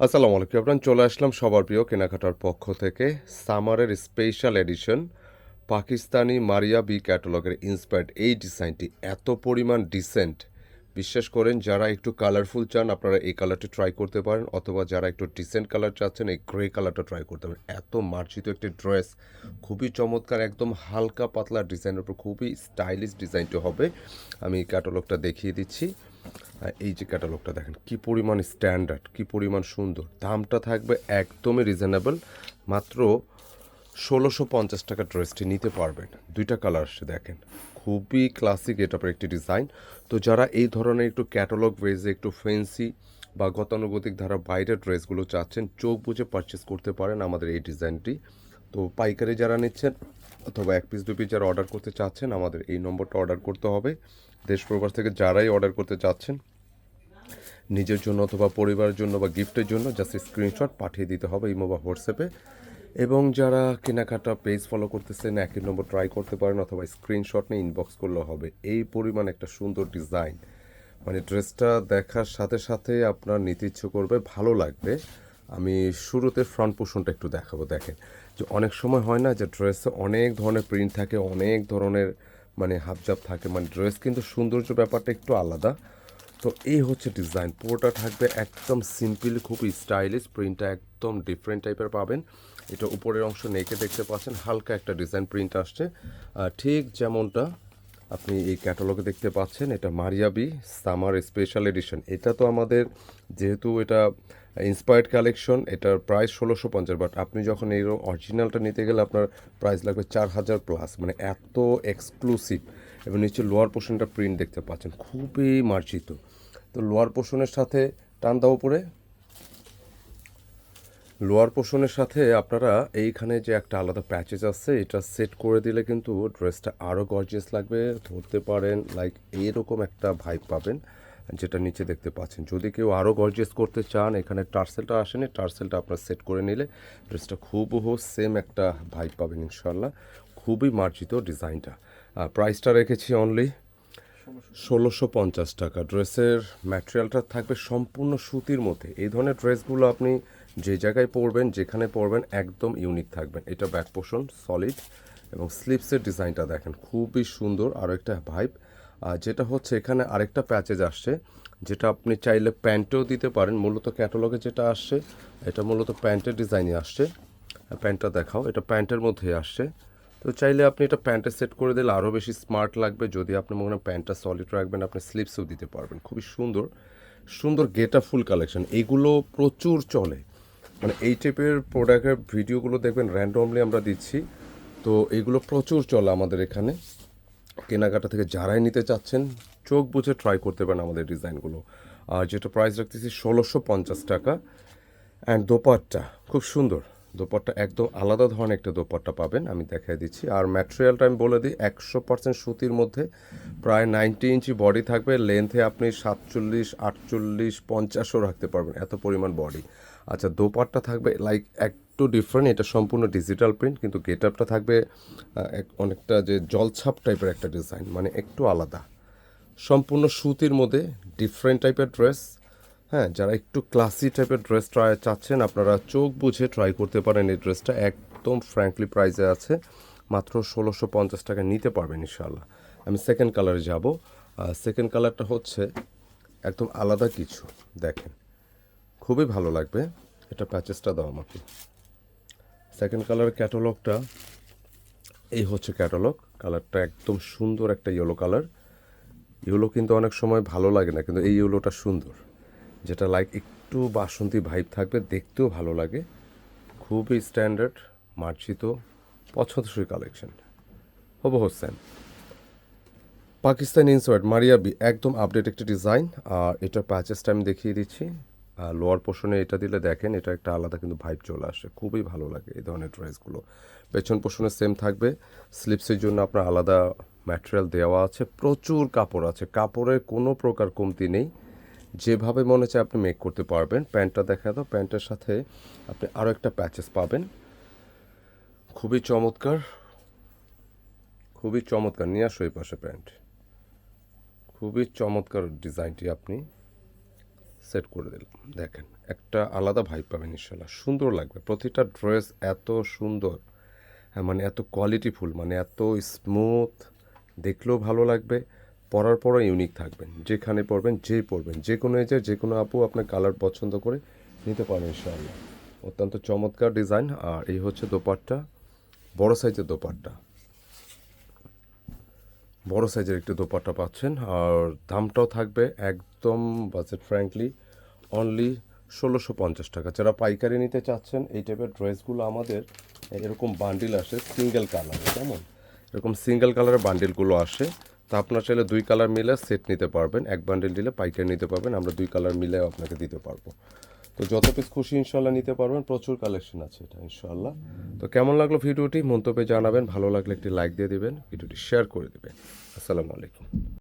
আসসালামু আলাইকুম আপনার চলে আসলাম সবার প্রিয় কেনাকাটার পক্ষ থেকে। সামারের স্পেশাল এডিশন পাকিস্তানি মারিয়া বি ক্যাটালগের ইন্সপায়ার্ড এই ডিজাইনটি এত পরিমাণ ডিসেন্ট বিশ্বাস করেন, যারা একটু কালারফুল চান, আপনারা এই কালারটি ট্রাই করতে পারেন, অথবা যারা একটু ডিসেন্ট কালার চাচ্ছেন, এই গ্রে কালারটা ট্রাই করতে পারেন। এত মার্জিত একটি ড্রেস খুবই চমৎকার, একদম হালকা পাতলা ডিজাইনের উপর খুবই স্টাইলিশ ডিজাইনটি হবে। আমি ক্যাটালগটা দেখিয়ে দিচ্ছি। এই যে ক্যাটালগটা দেখেন, কি পরিমাণ স্ট্যান্ডার্ড কি পরিমাণ সুন্দর। দামটা থাকবে একদমই রিজনেবল মাত্র ষোলোশো পঞ্চাশ টাকা ড্রেসটি নিতে পারবেন। দুইটা কালার আসছে, দেখেন। খুবই ক্লাসিক এটাপের একটি ডিজাইন তো যারা এই ধরনের একটু ক্যাটালগ ওয়েজে একটু ফেন্সি বা গতানুগতিক ধারা বাইরের ড্রেসগুলো চাচ্ছেন, চোখ বুঝে পারচেস করতে পারেন আমাদের এই ডিজাইনটি তো পাইকারি যারা নিচ্ছেন অথবা এক পিস দু পিস যারা অর্ডার করতে চাচ্ছেন, আমাদের এই নম্বরটা অর্ডার করতে হবে। দেশ প্রবাস থেকে যারাই অর্ডার করতে চাচ্ছেন নিজের জন্য অথবা পরিবারের জন্য বা গিফটের জন্য জাস্ট স্ক্রিনশট পাঠিয়ে দিতে হবে ইমো বা হোয়াটসঅ্যাপে। এবং যারা কেনাকাটা পেজ ফলো করতেছেন, একই নম্বর ট্রাই করতে পারেন অথবা স্ক্রিনশট নিয়ে ইনবক্স করলেও হবে। এই পরিমাণ একটা সুন্দর ডিজাইন মানে ড্রেসটা দেখার সাথে সাথে আপনার নিতে ইচ্ছে করবে, ভালো লাগবে। আমি শুরুতে ফ্রন্ট পোর্শনটা একটু দেখাবো, দেখেন। যে অনেক সময় হয় না যে ড্রেসে অনেক ধরনের প্রিন্ট থাকে, অনেক ধরনের মানে হাবজাব থাকে। মানে ড্রেস কিন্তু সৌন্দর্য ব্যাপারটা একটু আলাদা। তো এই হচ্ছে ডিজাইন পুরোটা থাকবে একদম সিম্পল খুব স্টাইলিশ প্রিন্টটা একদম ডিফারেন্ট টাইপের পাবেন। এটা উপরের অংশ নেকে দেখতে পাচ্ছেন, হালকা একটা ডিজাইন প্রিন্ট আসছে। ঠিক যেমনটা আপনি এই ক্যাটালগে দেখতে পাচ্ছেন, এটা মারিয়াবি সামার স্পেশাল এডিশন এটা তো আমাদের যেহেতু এটা ইন্সপায়ার্ড কালেকশন এটার প্রাইস ষোলোশো পঞ্চাশ বাট আপনি যখন এই অরিজিনালটা নিতে গেলে আপনার প্রাইস লাগবে চার হাজার প্লাস মানে এত এক্সক্লুসিভ এবং নিচে লোয়ার পোর্শনটা প্রিন্ট দেখতে পাচ্ছেন, খুবই মার্জিত। তো লোয়ার পোর্শনের সাথে টান দাও উপরে। লোয়ার পোর্শনের সাথে আপনারা এইখানে যে একটা আলাদা প্যাচেস আছে, এটা সেট করে দিলে কিন্তু ড্রেসটা আরও গর্জিয়াস লাগবে, ধরতে পারেন লাইক এইরকম একটা ভাইব পাবেন, যেটা নিচে দেখতে পাচ্ছেন। যদি কেউ আরও গর্জিয়াস করতে চান, এখানে টার্সেলটা আসেনি, টার্সেলটা আপনার সেট করে নিলে ড্রেসটা খুবহু সেম একটা ভাইব পাবেন ইনশাল্লাহ খুবই মার্জিত ডিজাইনটা। প্রাইসটা রেখেছি অনলি ষোলোশো পঞ্চাশ টাকা। ড্রেসের ম্যাটেরিয়ালটা থাকবে সম্পূর্ণ সুতির মধ্যে। এই ধরনের ড্রেসগুলো আপনি যে জায়গায় পরবেন, যেখানে পরবেন, একদম ইউনিক থাকবেন। এটা ব্যাক পোষণ সলিড এবং স্লিপসের ডিজাইনটা দেখেন, খুবই সুন্দর আর একটা ভাইব আর যেটা হচ্ছে এখানে আরেকটা প্যাচেজ আসছে, যেটা আপনি চাইলে প্যান্টেও দিতে পারেন। মূলত ক্যাটালগে যেটা আসছে, এটা মূলত প্যান্টের ডিজাইনই আসছে। প্যান্টটা দেখাও, এটা প্যান্টের মধ্যেই আসছে। তো চাইলে আপনি এটা প্যান্টে সেট করে দিলে আরও বেশি স্মার্ট লাগবে। যদি আপনি মনে হয় প্যান্টটা সলিড রাখবেন, আপনি স্লিপসও দিতে পারবেন। খুবই সুন্দর সুন্দর গেটা ফুল কালেকশন এইগুলো প্রচুর চলে। মানে এই টাইপের প্রোডাক্টের ভিডিওগুলো দেখবেন র্যান্ডমলি আমরা দিচ্ছি। তো এগুলো প্রচুর চলে আমাদের এখানে। কেনাকাটা থেকে যারাই নিতে চাচ্ছেন, চোখ বুঝে ট্রাই করতে পারেন আমাদের ডিজাইনগুলো আর যেটা প্রাইস রাখতেছি ষোলোশো পঞ্চাশ টাকা। অ্যান্ড দোপাট্টা, খুব সুন্দর। দোপাট্টা, একদম আলাদা ধরনের একটা দোপাট্টা পাবেন, আমি দেখাই দিচ্ছি। আর ম্যাটেরিয়ালটা আমি বলে দিই, একশো পার্সেন্ট সুতির মধ্যে প্রায় নাইনটি ইঞ্চি বডি থাকবে লেন্থে আপনি সাতচল্লিশ, আটচল্লিশ, পঞ্চাশও রাখতে পারবেন, এত পরিমাণ বডি আচ্ছা দোপাট্টা থাকবে লাইক একটু ডিফারেন্ট এটা সম্পূর্ণ ডিজিটাল প্রিন্ট কিন্তু গেট আপটা থাকবে অনেকটা যে জলছাপ টাইপের একটা ডিজাইন মানে একটু আলাদা। সম্পূর্ণ সুতির মধ্যে ডিফারেন্ট টাইপের ড্রেস হ্যাঁ যারা একটু ক্লাসি টাইপের ড্রেস ট্রাই চাচ্ছেন, আপনারা চোখ বুঝে ট্রাই করতে পারেন এই ড্রেসটা একদম ফ্র্যাঙ্কলি প্রাইসে আছে। মাত্র ষোলোশো পঞ্চাশ টাকা নিতে পারবেন ইনশাল্লাহ আমি সেকেন্ড কালারে যাব। সেকেন্ড কালারটা হচ্ছে একদম আলাদা কিছু। দেখেন, খুবই ভালো লাগবে। এটা প্যাচেসটা দাও আমাকে। সেকেন্ড কালার ক্যাটালগটা এই হচ্ছে ক্যাটালগ কালারটা একদম সুন্দর একটা ইয়েলো কালার ইয়েলো কিন্তু অনেক সময় ভালো লাগে না, কিন্তু এই ইয়েলোটা সুন্দর। যেটা লাইক একটু বাসন্তী ভাইব থাকবে, দেখতেও ভালো লাগে। খুবই স্ট্যান্ডার্ড মার্জিত, পছন্দসই কালেকশন হবু হোসেন। পাকিস্তান ইনসার্ট মারিয়াবি একদম আপডেট একটি ডিজাইন আর এটা প্যাচেসটা আমি দেখিয়ে দিচ্ছি। লোয়ার পোর্শনে এটা দিলে দেখেন, এটা একটা আলাদা কিন্তু ভাইব চলে আসে। খুবই ভালো লাগে এই ধরনের ড্রেসগুলো পেছন পোর্শনে সেম থাকবে। স্লিপসের জন্য আপনার আলাদা ম্যাটেরিয়াল দেওয়া আছে। প্রচুর কাপড় আছে। কাপড়ের কোনো প্রকার কমতি নেই। যেভাবে মনে চায় আপনি মেক করতে পারবেন, প্যান্টটা দেখা দাও, প্যান্টের সাথে আপনি আরও একটা প্যাচেস পাবেন। খুবই চমৎকার খুবই চমৎকার, নিয়ে আসো এই পাশে প্যান্ট। খুবই চমৎকার ডিজাইনটি আপনি সেট করে দিলাম দেখেন, একটা আলাদা ভাইব পাবেন ইনশাল্লাহ সুন্দর লাগবে। প্রতিটা ড্রেস এত সুন্দর হ্যাঁ মানে এত কোয়ালিটিফুল মানে এত স্মুথ দেখলেও ভালো লাগবে। পরার পরও ইউনিক থাকবেন। যেখানে পরবেন, যেই পরবেন। যে কোনো এজের যে কোনো আপু আপনার কালার পছন্দ করে নিতে পারেন ইনশাআল্লাহ। অত্যন্ত চমৎকার ডিজাইন আর এই হচ্ছে দোপাট্টা। বড় সাইজের দোপাট্টা। বড় সাইজের একটি দোপাট্টা পাচ্ছেন। আর দামটাও থাকবে একদম বাজেট ফ্র্যাঙ্কলি অনলি ষোলোশো পঞ্চাশ টাকা। যারা পাইকারি নিতে চাচ্ছেন, এই টাইপের ড্রেসগুলো আমাদের এরকম বান্ডিল আসে সিঙ্গেল কালারে কেমন? এরকম সিঙ্গেল কালারের বান্ডিলগুলো আসে। তা আপনার চাইলে দুই কালার মিলে সেট নিতে পারবেন। এক বান্ডেল দিলে পাইকারি নিতে পারবেন, আমরা দুই কালার মিলে আপনাকে দিতে পারব। তো যত পিস খুশি ইনশাল্লাহ নিতে পারবেন, প্রচুর কালেকশন আছে এটা ইনশাল্লাহ তো কেমন লাগল ভিডিওটি মন্তব্যে জানাবেন, ভালো লাগলে একটি লাইক দিয়ে দেবেন ভিডিওটি শেয়ার করে দেবেন। আসসালামু আলাইকুম।